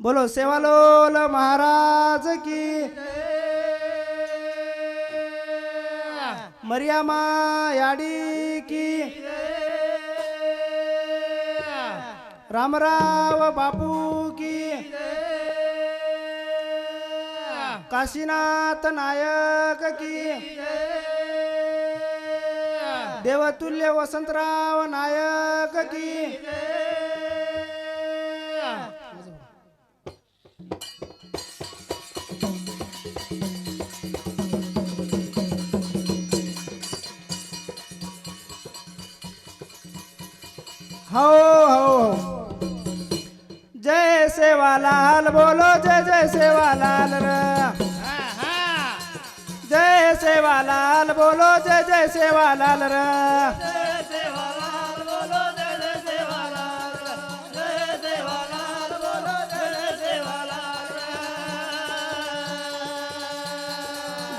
बोलो सेवालोल महाराज की मरियामा याडी की रामराव बापू की काशीनाथ नायक की देवतुल्य वसंतराव नायक की हो हो हो. जय सेवालाल बोलो जय जय सेवालाल र. जय सेवालाल बोलो जय जय सेवालाल र.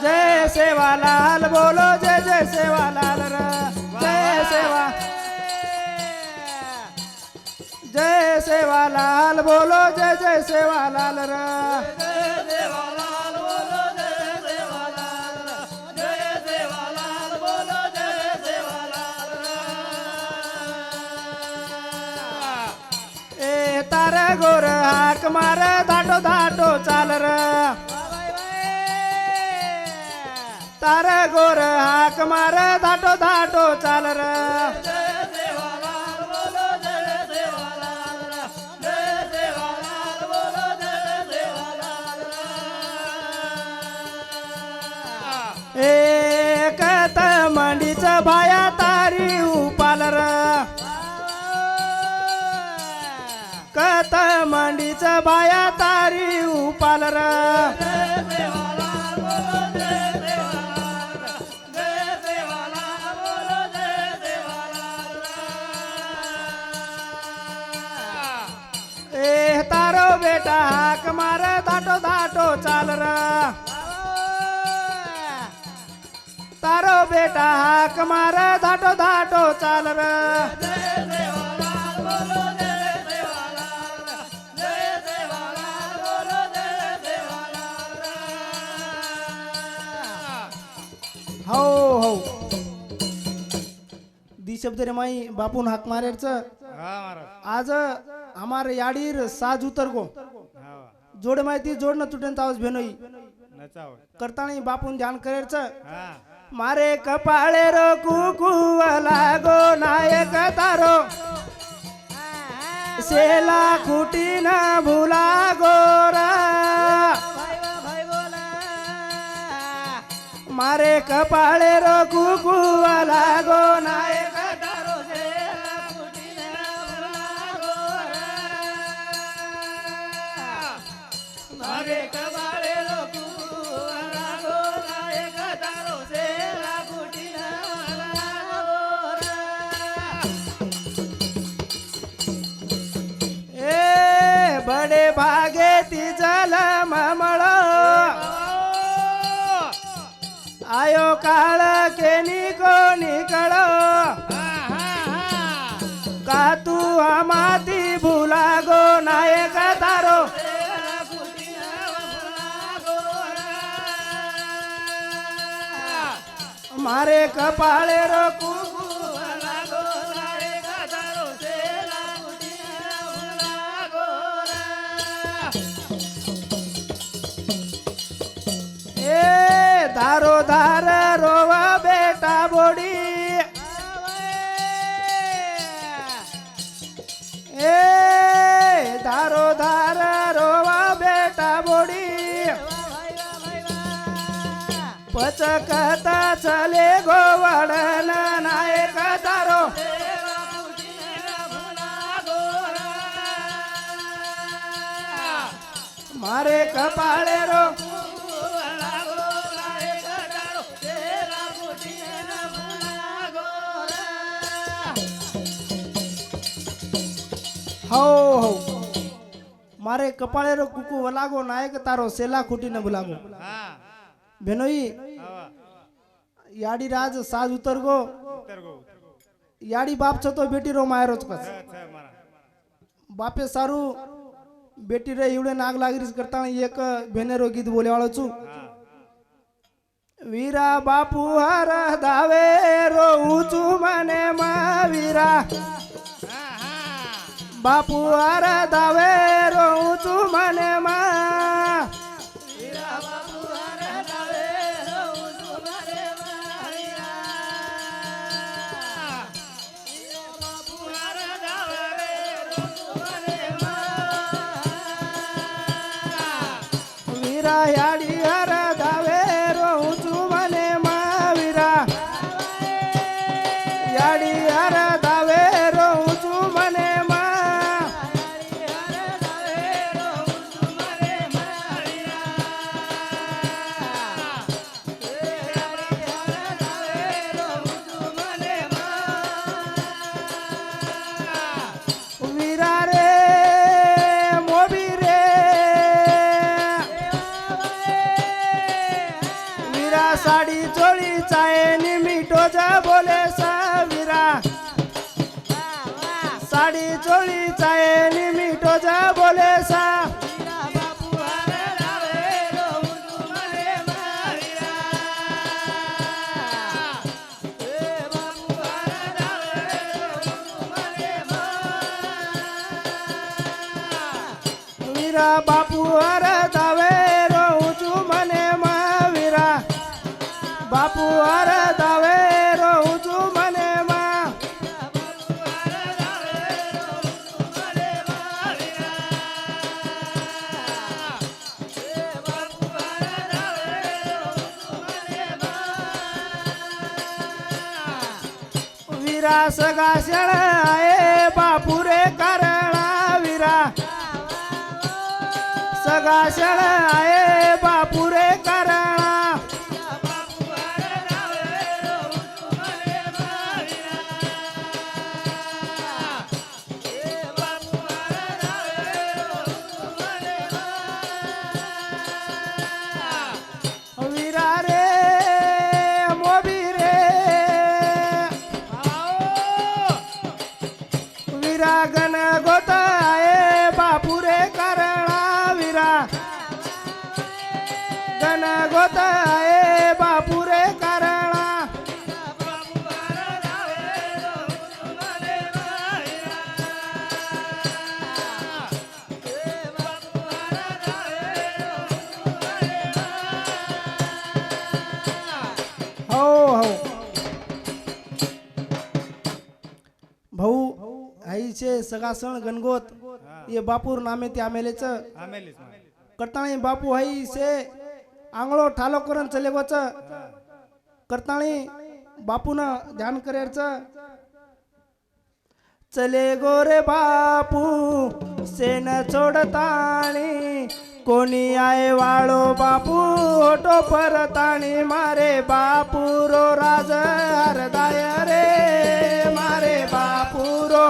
जय सेवालाल बोलो जय जय सेवालाल र. सेवालाल बोलो जय जय सेवालाल र ए तार गोर हाक मार धाटो धाटो चाल र तार गोर हाक मार धाटो धाटो चाल र एक मंडीच भाया तारी उपाल र ए तारो बेटा हाक मार धाटो धाटो चाल र तारो बेटा हाक मार धाटो धाटो शब्द रे माई बापून हाक हा महाराज. आज हमार याडीर साज उतर गो जोड माहिती जोड न तुटेन तावस भेनोई. करताणी बापून ध्यान करेरच. हा. मारे कपाळे रो कुकू लागो नायक तारो. सेला खुटी न भुला गोरा मारे कपाळे रो कुकू लागो नायक न भुला मारे कपाळे रो पचकता चले गोवडन नायक धारो મારે કપાળે રો હો હો મારે કપાળે રો કુકુ વલાગો નાયક તારો સેલા ખૂટીને ભૂલાગો हा भेनोई याडी राज साज उतर गो याडी बाप छतो बेटी रो मायरोच कस बापे सारू बेटी रे एवढे नाग लागरीच करता एक भेनेरो गीत बोलेवाळो छू. वीरा बापू हर दावे रो ऊचू मने मा वीरा बापू हर दावे रो ऊचू मने मा હેડી વીરા સાડી ચોળી ચાયની મીઠો જા બોલે સા વીરા. સાડી ચોળી ચાયની મીઠો જા બોલે સા બાપુ હર દાવે विरा सगा आहे बापुरे करणा विरा. सगा आहे ರಾಗನ आईचे सगासण गणगोत ये बापूर नामे ते आमेलेच. करताणी बापू हाई से आंगळो ठालो करून चले गोच. करताणी बापून ध्यान करेच चले गोरे बापू सेन छोडताणी कोणी आय वाळो बापू ओटो परताणी मारे बापू रो राज हरदाय रे मारे बापू रो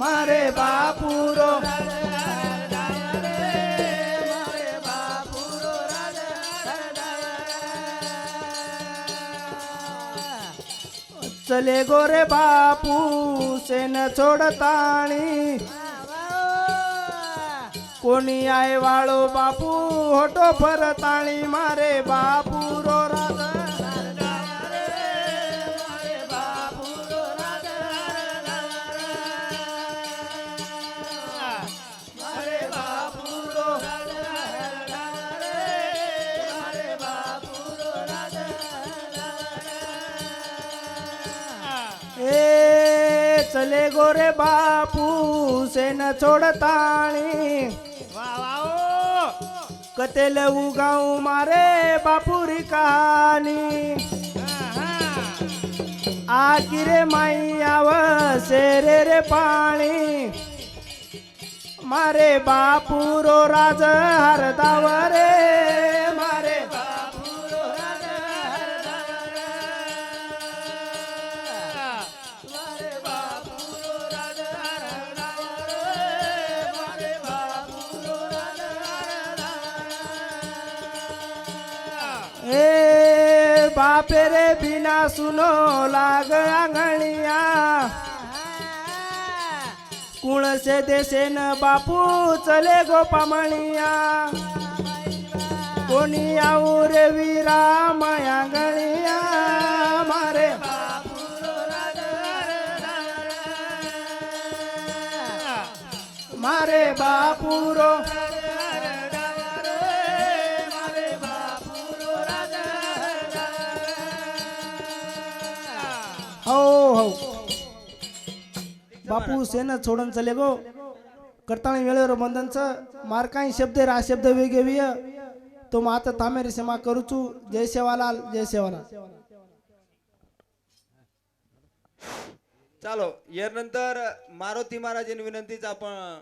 મારે બાપુરો. ચલે ગોરે બાપુ સેન છોડતાણી? કોની આય વાળો બાપુ, હોટો ફરતાણી? મારે બાપુરો રાજા चले गोरे बापू से न छोडताणी लऊ उगाऊ मारे बापू री कहानी आकिरे माईयाव सेरे रे पाणी. मारे बापूरो राज हरदावरे रे. बापे रे बिना सुनो लाग आंगणिया कुण से न बापू चले गोपामणिया. कोणी आऊ रे वीरा माया गणिया. मारे मारे बापूरो. हो बापू सेन सोडून चले गो. करताना वेळेवर बंधनच काही शब्द रा शब्द वेगे विय. तो मात तामेरी सेमा करूचू जय सेवालाल जय सेवालाल. चालो यानंतर मारुती महाराजांनी विनंतीच आपण